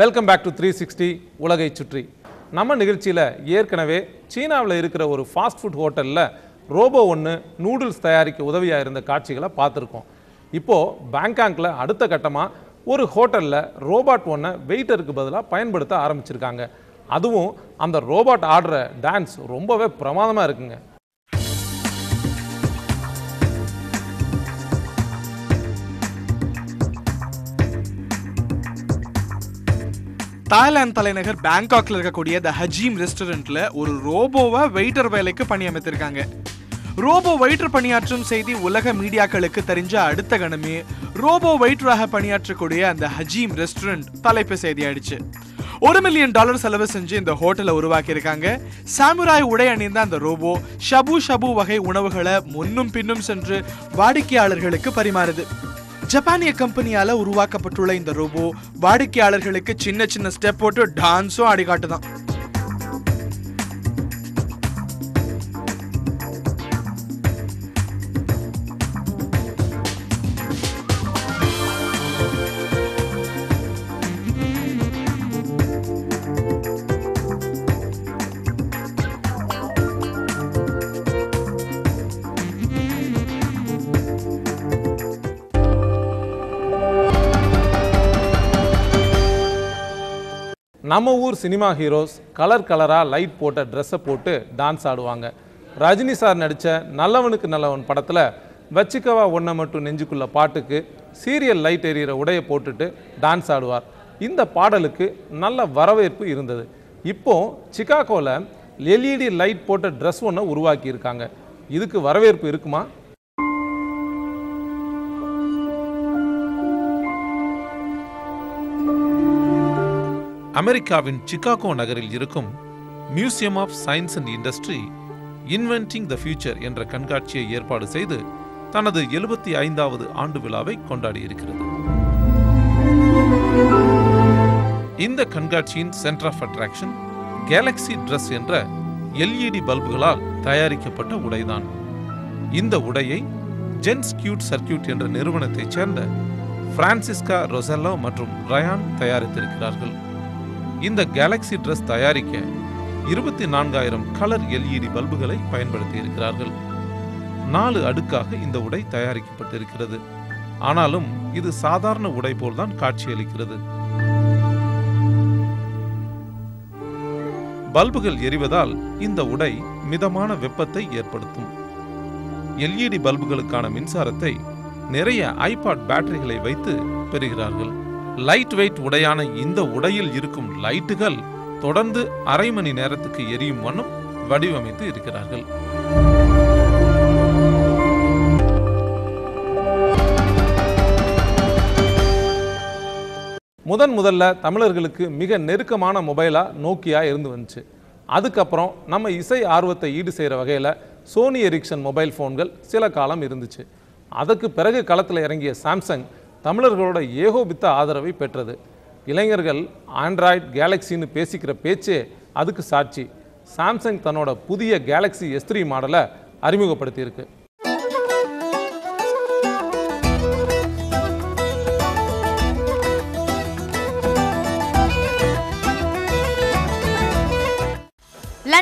Welcome back to three sixty உலகை சுற்றி. நம்ம நிகழ்ச்சியில் ஏற்கனவே சீனாவில் இருக்கிற ஒரு ஃபாஸ்ட் ஃபுட் ஹோட்டலில் ரோபோ ஒன்று நூடுல்ஸ் தயாரிக்க உதவியாக இருந்த காட்சிகளை பார்த்துருக்கோம். இப்போது பேங்காங்கில் அடுத்த கட்டமாக ஒரு ஹோட்டலில் ரோபாட் ஒன்றை வெயிட்டருக்கு பதிலாக பயன்படுத்த ஆரம்பிச்சிருக்காங்க. அதுவும் அந்த ரோபாட் ஆடுற டான்ஸ் ரொம்பவே பிரமாதமாக இருக்குங்க. தாய்லாந்து தலைநகர் பேங்காக்ல இருக்கக்கூடிய த ஹஜீம் ரெஸ்டாரண்ட்ல ஒரு ரோபோவை வெயிட்டர் வேலைக்கு பணியமைத்திருக்காங்க ரோபோ வெயிட்டர் பணியாற்றும் செய்தி உலக மீடியாக்களுக்கு தெரிஞ்ச அடுத்த கணமே ரோபோ வெயிட்டராக பணியாற்றக்கூடிய அந்த ஹஜீம் ரெஸ்டாரண்ட் தலைப்பு செய்தி ஆயிடுச்சு ஒரு மில்லியன் டாலர் செலவு செஞ்சு இந்த ஹோட்டலை உருவாக்கியிருக்காங்க. சாமுராய் உடை அணிந்த அந்த ரோபோ ஷபு ஷபு வகை உணவுகளை முன்னும் பின்னும் சென்று வாடிக்கையாளர்களுக்கு பரிமாறுது. ஜப்பானிய கம்பெனியால உருவாக்கப்பட்டுள்ள இந்த ரோபோ வாடிக்கையாளர்களுக்கு சின்ன சின்ன ஸ்டெப் போட்டு டான்ஸும் ஆடி நம்ம ஊர் சினிமா ஹீரோஸ் கலர் கலராக லைட் போட்ட ட்ரெஸ்ஸை போட்டு டான்ஸ் ஆடுவாங்க. ரஜினி சார் நடித்த நல்லவனுக்கு நல்லவன் படத்தில் வச்சிக்கவா ஒன்றை மட்டும் நெஞ்சுக்குள்ள பாட்டுக்கு சீரியல் லைட் எரியிற உடையை போட்டுட்டு டான்ஸ் ஆடுவார். இந்த பாடலுக்கு நல்ல வரவேற்பு இருந்தது. இப்போ சிகாகோவில் எல்இடி லைட் போட்ட ட்ரெஸ் ஒன்றை உருவாக்கியிருக்காங்க. இதுக்கு வரவேற்பு இருக்குமா? அமெரிக்காவின் சிகாகோ நகரில் இருக்கும் museum of science and industry inventing the future என்ற கண்காட்சியை ஏற்பாடு செய்து தனது எழுபத்தி ஐந்தாவது ஆண்டு விழாவை கொண்டாடியிருக்கிறது. இந்த கண்காட்சியின் centre of attraction galaxy dress என்ற எல்இடி பல்புகளால் தயாரிக்கப்பட்ட உடைதான். இந்த உடையை ஜென்ஸ் கியூட் சர்க்கியூட் என்ற நிறுவனத்தைச் சேர்ந்த பிரான்சிஸ்கா ரொசெல்லோ மற்றும் ரயான் தயாரித்திருக்கிறார்கள். இந்த கேலக்ஸி ட்ரெஸ் தயாரிக்க இருபத்தி நான்காயிரம் கலர் எல்இடி பல்புகளை பயன்படுத்தி இருக்கிறார்கள். நாலு அடுக்காக இந்த உடை தயாரிக்கப்பட்டிருக்கிறது. ஆனாலும் இது சாதாரண உடை போல்தான் காட்சியளிக்கிறது. பல்புகள் எரிவதால் இந்த உடை மிதமான வெப்பத்தை ஏற்படுத்தும். எல்இடி பல்புகளுக்கான மின்சாரத்தை நிறைய ஐபாட் பேட்டரிகளை வைத்து பெறுகிறார்கள். லைட் வெயிட் உடையான இந்த உடையில் இருக்கும் லைட்டுகள் தொடர்ந்து அரை மணி நேரத்துக்கு எரியும் வண்ணம் வடிவமைத்து இருக்கிறார்கள். முதன் முதல்ல தமிழர்களுக்கு மிக நெருக்கமான மொபைலாக நோக்கியா இருந்து வந்துச்சு. அதுக்கப்புறம் நம்ம இசை ஆர்வத்தை ஈடு செய்கிற வகையில் சோனி எரிக்சன் மொபைல் ஃபோன்கள் சில காலம் இருந்துச்சு. அதற்கு பிறகு களத்தில் இறங்கிய சாம்சங் தமிழர்களோட ஏகோபித்த ஆதரவை பெற்றது. இளைஞர்கள் ஆண்ட்ராய்ட் கேலக்சின்னு பேசிக்கிற பேச்சே அதுக்கு சாட்சி. சாம்சங் தன்னோட புதிய கேலக்ஸி எஸ் த்ரீ மாடலை அறிமுகப்படுத்தியிருக்கு.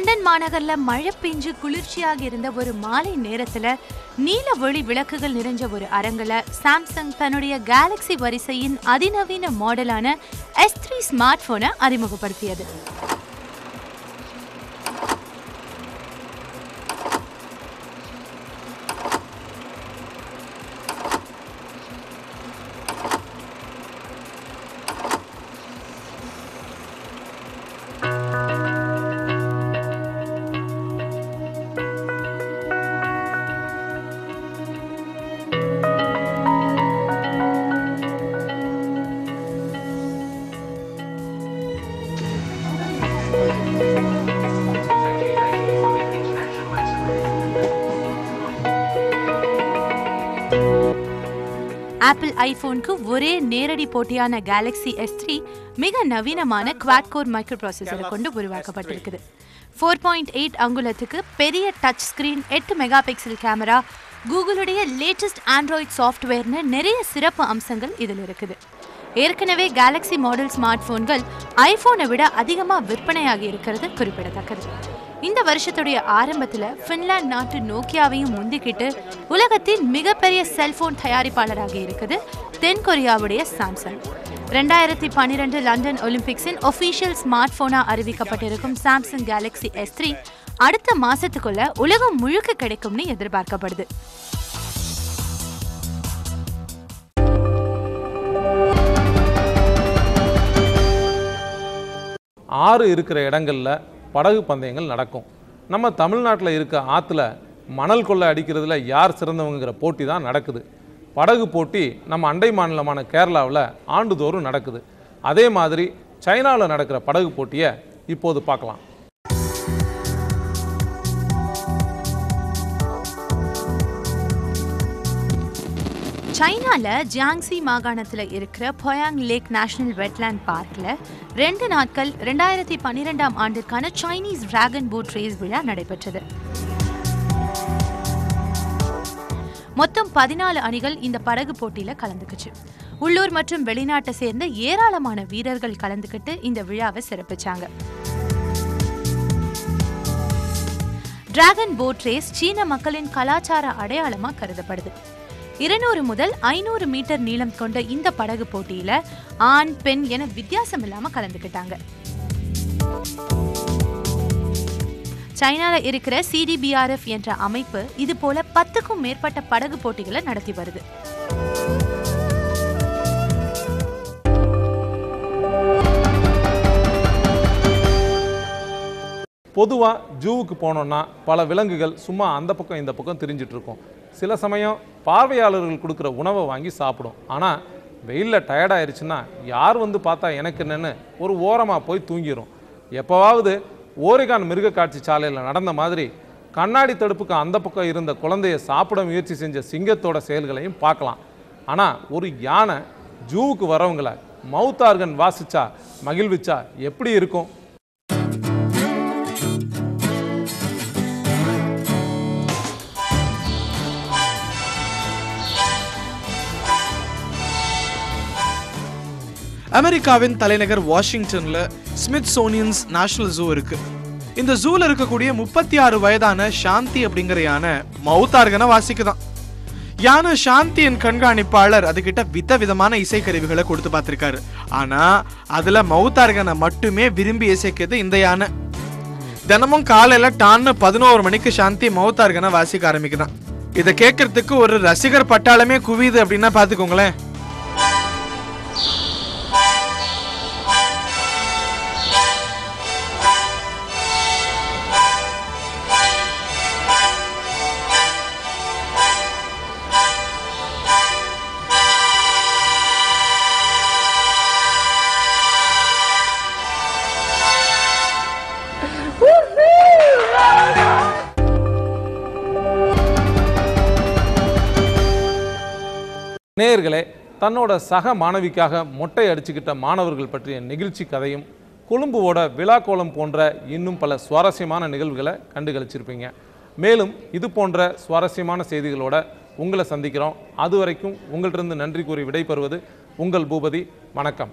லண்டன் மாநகர்ல மழை பெஞ்சு குளிர்ச்சியாக இருந்த ஒரு மாலை நேரத்துல நீல ஒளி விளக்குகள் நிறைஞ்ச ஒரு அரங்கில் சாம்சங் தன்னுடைய கேலக்ஸி வரிசையின் அதிநவீன மாடலான எஸ் த்ரீ ஸ்மார்ட் போனை அறிமுகப்படுத்தியது. ஐபோனுக்கு ஒரே நேரடி போட்டியான கேலக்ஸி எஸ் த்ரீ மிக நவீனமான குவாட் கோர் மைக்ரோ ப்ராசஸரை கொண்டு உருவாக்கப்பட்டிருக்குது. ஃபோர் பாயிண்ட் எயிட் அங்குலத்துக்கு பெரிய டச் ஸ்கிரீன் எட்டு மெகா பிக்சல் கேமரா கூகுளுடைய லேட்டஸ்ட் ஆண்ட்ராய்ட் சாஃப்ட்வேர்னு நிறைய சிறப்பு அம்சங்கள் இதில் இருக்குது. ஏற்கனவே கேலக்ஸி மாடல் ஸ்மார்ட் போன்கள் ஐபோனை விட அதிகமாக விற்பனையாகி இருக்கிறது குறிப்பிடத்தக்கது. இந்த வருஷத்துடைய ஆரம்பத்தில் ஃபின்லாந்து நாட்டு நோக்கியாவையும் முந்திக்கிட்டு உலகத்தின் மிகப்பெரிய செல்போன் தயாரிப்பாளராக இருக்குது தென்கொரியாவுடைய சாம்சங் ரெண்டாயிரத்தி பன்னிரெண்டு லண்டன் ஒலிம்பிக்ஸின் ஒஃபீஷியல் ஸ்மார்ட் போனா அறிவிக்கப்பட்டிருக்கும் சாம்சங் கேலக்ஸி எஸ் த்ரீ அடுத்த மாதத்துக்குள்ளே உலகம் முழுக்க கிடைக்கும்னு எதிர்பார்க்கப்படுது. ஆறு இருக்கிற இடங்களில் படகு பந்தயங்கள் நடக்கும். நம்ம தமிழ்நாட்டில் இருக்க ஆற்றுல மணல் கொள்ளை அடிக்கிறதுல யார் சிறந்தவங்கிற போட்டி தான் நடக்குது. படகு போட்டி நம்ம அண்டை மாநிலமான கேரளாவில் ஆண்டுதோறும் நடக்குது. அதே மாதிரி சைனாவில் நடக்கிற படகு போட்டியை இப்போது பார்க்கலாம். சைனால ஜியாங்சி மாகாணத்துல இருக்கிற பொயாங் லேக் நேஷனல் வெட்லேண்ட் பார்க்ல ரெண்டு நாட்கள் ரெண்டாயிரத்தி பன்னிரெண்டாம் ஆண்டிற்கான சைனீஸ் டிராகன் போட் ரேஸ் விழா நடைபெற்றது. மொத்தம் பதினாலு அணிகள் இந்த படகு போட்டியில கலந்துக்குச்சு. உள்ளூர் மற்றும் வெளிநாட்டை சேர்ந்த ஏராளமான வீரர்கள் கலந்துக்கிட்டு இந்த விழாவை சிறப்பிச்சாங்க. டிராகன் போட் ரேஸ் சீன மக்களின் கலாச்சார அடையாளமா கருதப்படுது. இருநூறு முதல் ஐநூறு மீட்டர் நீளம் கொண்ட இந்த படகு போட்டியில ஆண் பெண் என வித்தியாசம் இல்லாம கலந்துக்கிட்டாங்க. சைனால இருக்கிற சிடிபிஆர்எஃப் என்ற அமைப்பு இது போல பத்துக்கும் மேற்பட்ட படகு போட்டிகளை நடத்தி வருது. பொதுவாக ஜூவுக்கு போனோம்னா பல விலங்குகள் சும்மா அந்த பக்கம் இந்த பக்கம் தெரிஞ்சிட்ருக்கும் சில சமயம் பார்வையாளர்கள் கொடுக்குற உணவை வாங்கி சாப்பிடும். ஆனால் வெயிலில் டயர்டாயிருச்சுன்னா யார் வந்து பார்த்தா எனக்கு என்னன்னு ஒரு ஓரமாக போய் தூங்கிடும் எப்போவாவது ஓரிகான் மிருக காட்சி சாலையில் நடந்த மாதிரி கண்ணாடி தடுப்புக்கு அந்த பக்கம் இருந்த குழந்தைய சாப்பிட முயற்சி செஞ்ச சிங்கத்தோட செயல்களையும் பார்க்கலாம். ஆனால் ஒரு யானை ஜூவுக்கு வரவங்களை மவுத்தார்கன் வாசிச்சா மகிழ்விச்சா எப்படி இருக்கும்? அமெரிக்காவின் தலைநகர் வாஷிங்டன்ல ஸ்மித் சோனியன்ஸ் நேஷனல் ஜூ இருக்கு. இந்த ஜூல இருக்கக்கூடிய முப்பத்தி ஆறு வயதான சாந்தி அப்படிங்கிற யானை மவுத்தார்கனை வாசிக்குதான். யானை சாந்தியின் கண்காணிப்பாளர் அதுகிட்ட வித விதமான இசைக்கருவிகளை கொடுத்து பார்த்துருக்காரு. ஆனா அதுல மவுத்தார்கனை மட்டுமே விரும்பி இசைக்கிறது இந்த யானை. தினமும் காலையில டான்னு பதினோரு மணிக்கு சாந்தி மவுத்தார்கனை வாசிக்க ஆரம்பிக்குதான். இதை கேட்கறதுக்கு ஒரு ரசிகர் பட்டாளமே குவியுது அப்படின்னா பாத்துக்கோங்களேன் நேயர்களே தன்னோட சக மாணவிக்காக மொட்டை அடிச்சுக்கிட்ட மாணவர்கள் பற்றிய நெகிழ்ச்சி கதையும் கொழும்புவோட விழாக்கோலம் போன்ற இன்னும் பல சுவாரஸ்யமான நிகழ்வுகளை கண்டுகளிச்சிருப்பீங்க. மேலும் இது போன்ற சுவாரஸ்யமான செய்திகளோட உங்களை சந்திக்கிறோம். அது வரைக்கும் உங்கள்கிட்ட நன்றி கூறி விடைபெறுவது உங்கள் பூபதி. வணக்கம்.